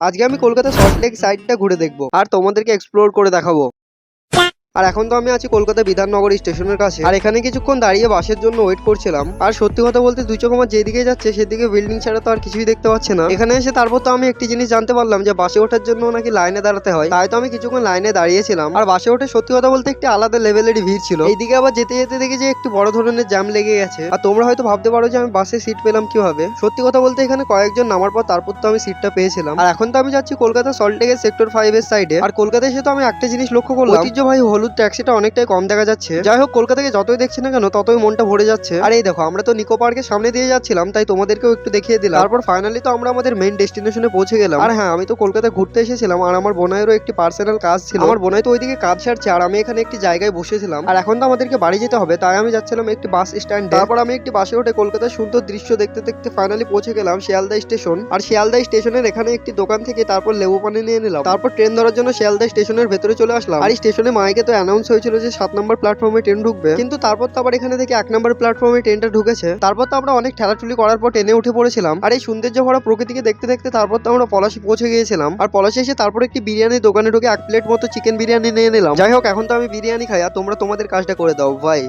আজকে আমি Kolkata salt lake সাইডটা ঘুরে দেখব আর তোমাদেরকে এক্সপ্লোর করে দেখাবো। আর এখন তো আমি আছি কলকাতা বিধাননগর স্টেশনের কাছে। আর এখানে কিছুক্ষণ দাঁড়িয়ে বাসের জন্য ওয়েট করছিলাম। আর সত্যি কথা বলতে দুই চোখ আমার যেদিকে যাচ্ছে, সেদিকে বিল্ডিং ছাড়া তো আর কিছুই দেখতে পাচ্ছে না। এখানে এসে তারপর তো আমি একটি জিনিস জানতে পারলাম যে, বাসে ওঠার জন্য নাকি লাইনে দাঁড়াতে হয়। তাই তো আমি কিছুক্ষণ লাইনে দাঁড়িয়েছিলাম। আর বাসে ওঠে সত্যি কথা বলতে একটি আলাদা লেভেলেরই ভিড় ছিল। এইদিকে আবার যেতে যেতে দেখি যে, একটু বড় ধরনের জ্যাম লেগে গেছে। আর তোমরা হয়তো ভাবতে পারো যে, আমি বাসে সিট পেলাম কীভাবে? সত্যি কথা বলতে এখানে কয়েকজন নামার পর তারপর তো আমি সিটটা পেয়েছিলাম। আর এখন তো আমি যাচ্ছি কলকাতা সল্টলেকের সেক্টর ফাইভ এর সাইডে আর কলকাতায় এসে তো আমি একটা জিনিস লক্ষ্য করলাম। ঐতিহ্যবাহী হলুদ ট্যাক্সিটা অনেকটাই কম দেখা যাচ্ছে। যাই হোক কলকাতাকে যতই দেখছি না কেন ততই মনটা ভরে যাচ্ছে। আর এই দেখো আমরা তো নিকো পার্কের সামনে দিয়ে যাচ্ছিলাম তাই তোমাদেরকেও একটু দেখিয়ে দিলাম। তারপর ফাইনালি তো আমরা আমাদের মেইন ডেস্টিনেশনে পৌঁছে গেলাম। আর হ্যাঁ আমি তো কলকাতা ঘুরতে এসেছিলাম আর আমার বোনাইয়েরও একটি পার্সোনাল কাজ ছিল। আমার বোনাই তো ওইদিকে কাজ সারছে আর আমি এখানে একটি জায়গায় বসেছিলাম। আর এখন তো আমাদেরকে বাড়ি যেতে হবে তাই আমি যাচ্ছিলাম একটি বাস স্ট্যান্ড তারপর আমি একটি বাসে উঠে কলকাতার সুন্দর দৃশ্য দেখতে দেখতে ফাইনালি পৌঁছে গেলাম শিয়ালদা স্টেশন। আর শিয়ালদা স্টেশনের এখানে একটি দোকান থেকে তারপর লেবু পানি নিয়ে নিলাম। তারপর ট্রেন ধরার জন্য শিয়ালদা স্টেশনের ভেতরে চলে আসলাম। আর এই স্টেশনে মাইকে তো অ্যানাউন্স হয়েছিল যে সাত নম্বর প্ল্যাটফর্মে ট্রেন ঢুকবে। কিন্তু তারপর তো আবার এখানে থেকে এক নম্বর প্ল্যাটফর্মে ট্রেনটা ঢুকেছে। তারপর তো আমরা অনেক ঠেলাঠুলি করার পর ট্রেনে উঠে পড়েছিলাম। আর এই সৌন্দর্য ভরা প্রকৃতিকে দেখতে দেখতে তারপর তো আমরা পলাশে পৌঁছে গিয়েছিলাম। আর পলাশে এসে তারপর একটি বিরিয়ানির দোকানে ঢুকে এক প্লেট মতো চিকেন বিরিয়ানি নিয়ে নিলাম। যাই হোক, এখন তো আমি বিরিয়ানি খাই, আর তোমরা তোমাদের কাজটা করে দাও, ভাই।